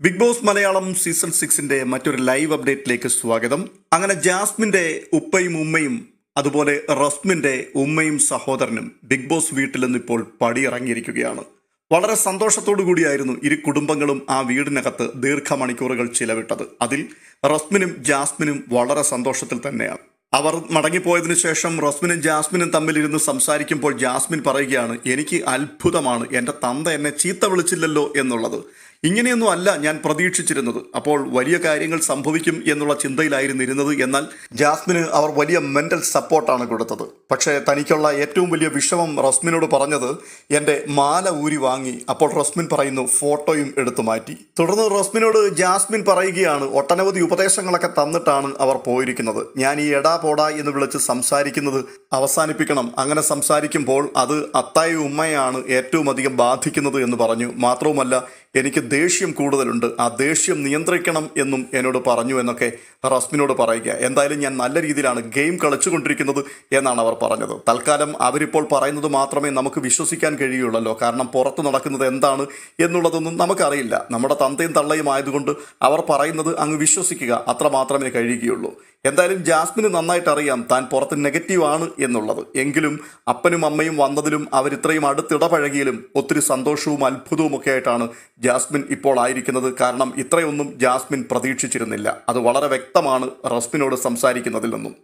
Big Boss Malayalam season സിക്സിന്റെ മറ്റൊരു live അപ്ഡേറ്റിലേക്ക് സ്വാഗതം. അങ്ങനെ ജാസ്മിന്റെ ഉപ്പയും ഉമ്മയും അതുപോലെ റസ്മിന്റെ ഉമ്മയും സഹോദരനും ബിഗ് ബോസ് വീട്ടിൽ നിന്ന് ഇപ്പോൾ പടിയിറങ്ങിയിരിക്കുകയാണ്. വളരെ സന്തോഷത്തോടു കൂടിയായിരുന്നു ഇരു കുടുംബങ്ങളും ആ വീടിനകത്ത് ദീർഘമണിക്കൂറുകൾ ചിലവിട്ടത്. അതിൽ റസ്മിനും ജാസ്മിനും വളരെ സന്തോഷത്തിൽ തന്നെയാണ്. അവർ മടങ്ങിപ്പോയതിനു ശേഷം റസ്മിനും ജാസ്മിനും തമ്മിലിരുന്ന് സംസാരിക്കുമ്പോൾ ജാസ്മിൻ പറയുകയാണ് എനിക്ക് അത്ഭുതമാണ് എന്റെ തന്ത എന്നെ ചീത്ത വിളിച്ചില്ലല്ലോ എന്നുള്ളത്. ഇങ്ങനെയൊന്നും അല്ല ഞാൻ പ്രതീക്ഷിച്ചിരുന്നത്. അപ്പോൾ വലിയ കാര്യങ്ങൾ സംഭവിക്കും എന്നുള്ള ചിന്തയിലായിരുന്നു ഇരുന്നത്. എന്നാൽ ജാസ്മിന് അവർ വലിയ മെന്റൽ സപ്പോർട്ടാണ് കൊടുത്തത്. പക്ഷേ തനിക്കുള്ള ഏറ്റവും വലിയ വിഷമം റസ്മിനോട് പറഞ്ഞത് എന്റെ മാല ഊരി വാങ്ങി. അപ്പോൾ റസ്മിൻ പറയുന്നു ഫോട്ടോയും എടുത്തു മാറ്റി. തുടർന്ന് റസ്മിനോട് ജാസ്മിൻ പറയുകയാണ് ഒട്ടനവധി ഉപദേശങ്ങളൊക്കെ തന്നിട്ടാണ് അവർ പോയിരിക്കുന്നത്. ഞാൻ ഈ എടാ പോടാ എന്ന് വിളിച്ച് സംസാരിക്കുന്നത് അവസാനിപ്പിക്കണം. അങ്ങനെ സംസാരിക്കുമ്പോൾ അത് അത്തായ ഉമ്മയാണ് ഏറ്റവും അധികം ബാധിക്കുന്നത് എന്ന് പറഞ്ഞു. മാത്രവുമല്ല എനിക്ക് ദേഷ്യം കൂടുതലുണ്ട്. ആ ദേഷ്യം നിയന്ത്രിക്കണം എന്നും എന്നോട് പറഞ്ഞു എന്നൊക്കെ റസ്മിനോട് പറയുക. എന്തായാലും ഞാൻ നല്ല രീതിയിലാണ് ഗെയിം കളിച്ചുകൊണ്ടിരിക്കുന്നത് എന്നാണ് അവർ പറഞ്ഞത്. തൽക്കാലം അവരിപ്പോൾ പറയുന്നത് മാത്രമേ നമുക്ക് വിശ്വസിക്കാൻ കഴിയുള്ളല്ലോ കാരണം പുറത്ത് നടക്കുന്നത് എന്താണ് എന്നുള്ളതൊന്നും നമുക്കറിയില്ല. നമ്മുടെ തന്തയും തള്ളയും ആയതുകൊണ്ട് അവർ പറയുന്നത് അങ്ങ് വിശ്വസിക്കുക. അത്ര മാത്രമേ കഴിയുകയുള്ളൂ. എന്തായാലും ജാസ്മിന് നന്നായിട്ട് അറിയാം താൻ പുറത്ത് നെഗറ്റീവ് ആണ് എന്നുള്ളത്. എങ്കിലും അപ്പനും അമ്മയും വന്നതിലും അവരിത്രയും അടുത്തിടപഴകിയിലും ഒത്തിരി സന്തോഷവും അത്ഭുതവും ഒക്കെ ആയിട്ടാണ് ജാസ്മിൻ ഇപ്പോൾ ആയിരിക്കുന്നത് കാരണം ഇത്രയൊന്നും ജാസ്മിൻ പ്രതീക്ഷിച്ചിരുന്നില്ല. അത് വളരെ വ്യക്തമാണ് റസ്മിനോട് സംസാരിക്കുന്നതിൽ നിന്നും.